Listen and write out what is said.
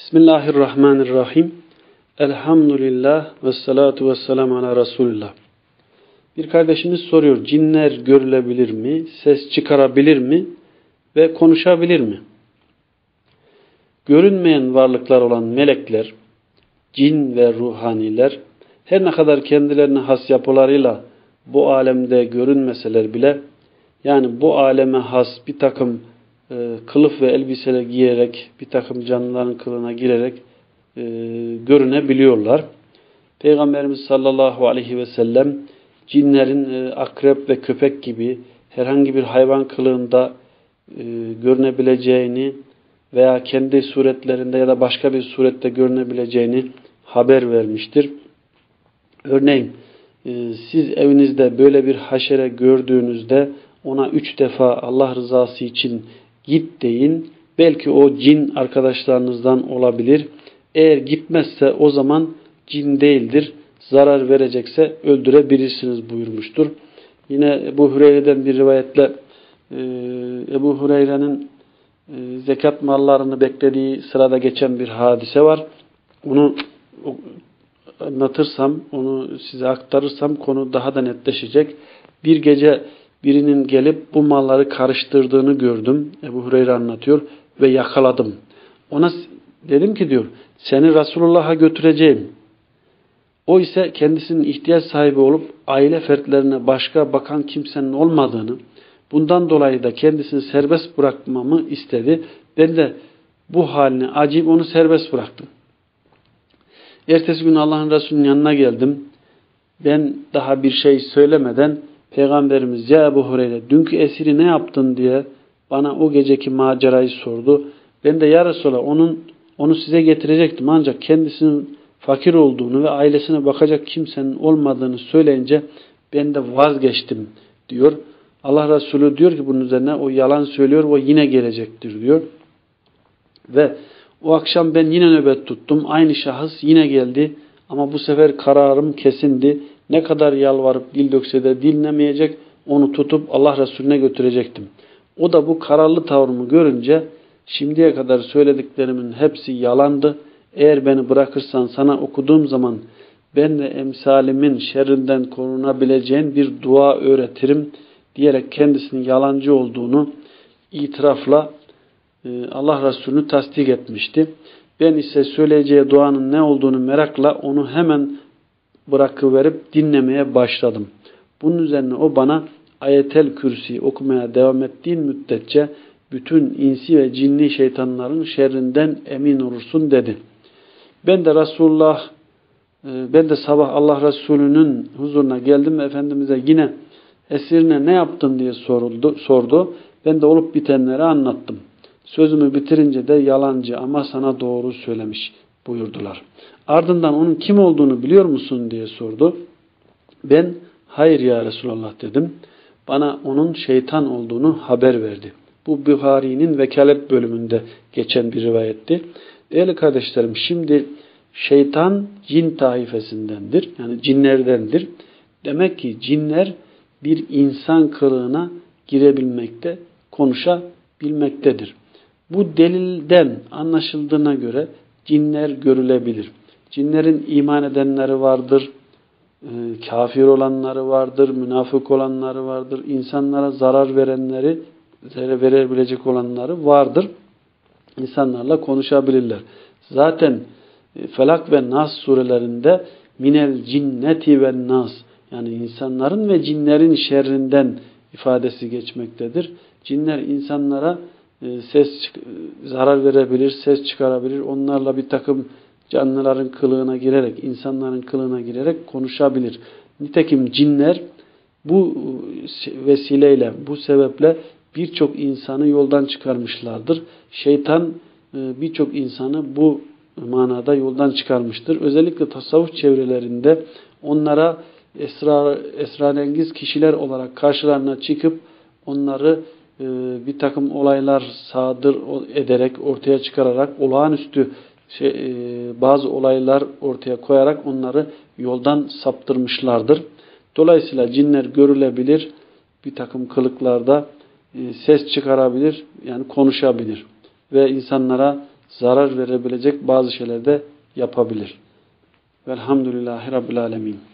Bismillahirrahmanirrahim. Elhamdülillah ve salatu ve selamu ala Resulullah. Bir kardeşimiz soruyor, cinler görülebilir mi, ses çıkarabilir mi ve konuşabilir mi? Görünmeyen varlıklar olan melekler, cin ve ruhaniler, her ne kadar kendilerine has yapılarıyla bu alemde görünmeseler bile, yani bu aleme has bir takım e, kılıf ve elbiseler giyerek, bir takım canlıların kılına girerek e, görünebiliyorlar. Peygamberimiz sallallahu aleyhi ve sellem cinlerin e, akrep ve köpek gibi herhangi bir hayvan kılığında e, görünebileceğini veya kendi suretlerinde ya da başka bir surette görünebileceğini haber vermiştir. Örneğin e, siz evinizde böyle bir haşere gördüğünüzde ona üç defa Allah rızası için git deyin. Belki o cin arkadaşlarınızdan olabilir. Eğer gitmezse o zaman cin değildir. Zarar verecekse öldürebilirsiniz buyurmuştur. Yine Ebu Hureyre'den bir rivayetle e, Ebu Hureyre'nin e, zekat mallarını beklediği sırada geçen bir hadise var. Onu anlatırsam, onu size aktarırsam konu daha da netleşecek. Bir gece birinin gelip bu malları karıştırdığını gördüm. Ebu Hureyre anlatıyor ve yakaladım. Ona dedim ki diyor seni Resulullah'a götüreceğim. O ise kendisinin ihtiyaç sahibi olup aile fertlerine başka bakan kimsenin olmadığını, bundan dolayı da kendisini serbest bırakmamı istedi. Ben de bu haline acıyıp onu serbest bıraktım. Ertesi gün Allah'ın Resulü'nün yanına geldim. Ben daha bir şey söylemeden Peygamberimiz ya Ebu Hureyre dünkü esiri ne yaptın diye bana o geceki macerayı sordu. Ben de ya Resulallah onun, onu size getirecektim ancak kendisinin fakir olduğunu ve ailesine bakacak kimsenin olmadığını söyleyince ben de vazgeçtim diyor. Allah Resulü diyor ki bunun üzerine o yalan söylüyor o yine gelecektir diyor. Ve o akşam ben yine nöbet tuttum. Aynı şahıs yine geldi ama bu sefer kararım kesindi. Ne kadar yalvarıp dil dökse de dinlemeyecek, onu tutup Allah Resulüne götürecektim. O da bu kararlı tavrımı görünce şimdiye kadar söylediklerimin hepsi yalandı. Eğer beni bırakırsan sana okuduğum zaman ben de emsalimin şerrinden korunabileceğin bir dua öğretirim diyerek kendisinin yalancı olduğunu itirafla e, Allah Resulü'nü tasdik etmişti. Ben ise söyleyeceği duanın ne olduğunu merakla onu hemen bırakıverip dinlemeye başladım. Bunun üzerine o bana ayetel kürsi okumaya devam ettiğin müddetçe bütün insi ve cinli şeytanların şerrinden emin olursun dedi. Ben de Resulullah e, ben de sabah Allah Resulü'nün huzuruna geldim ve Efendimiz'e yine esirine ne yaptın diye soruldu, sordu. Ben de olup bitenleri anlattım. Sözümü bitirince de yalancı ama sana doğru söylemiş buyurdular. Ardından onun kim olduğunu biliyor musun diye sordu. Ben hayır ya Resulallah dedim. Bana onun şeytan olduğunu haber verdi. Bu Buhari'nin vekalet bölümünde geçen bir rivayetti. Değerli kardeşlerim şimdi şeytan cin taifesindendir. Yani cinlerdendir. Demek ki cinler bir insan kılığına girebilmekte, konuşabilmektedir. Bu delilden anlaşıldığına göre cinler görülebilir. Cinlerin iman edenleri vardır, e, kafir olanları vardır, münafık olanları vardır, insanlara zarar verenleri, zarar verebilecek olanları vardır. İnsanlarla konuşabilirler. Zaten e, Felak ve Nas surelerinde minel cinneti ve nas yani insanların ve cinlerin şerrinden ifadesi geçmektedir. Cinler insanlara ses zarar verebilir, ses çıkarabilir. Onlarla bir takım canlıların kılığına girerek, insanların kılığına girerek konuşabilir. Nitekim cinler bu vesileyle, bu sebeple birçok insanı yoldan çıkarmışlardır. Şeytan e, birçok insanı bu manada yoldan çıkarmıştır. Özellikle tasavvuf çevrelerinde onlara esrar, esrarengiz kişiler olarak karşılarına çıkıp onları bir takım olaylar sadır ederek, ortaya çıkararak olağanüstü şey, e, bazı olaylar ortaya koyarak onları yoldan saptırmışlardır. Dolayısıyla cinler görülebilir, bir takım kılıklarda e, ses çıkarabilir, yani konuşabilir ve insanlara zarar verebilecek bazı şeyler de yapabilir. Velhamdülillahi Rabbil Alemin.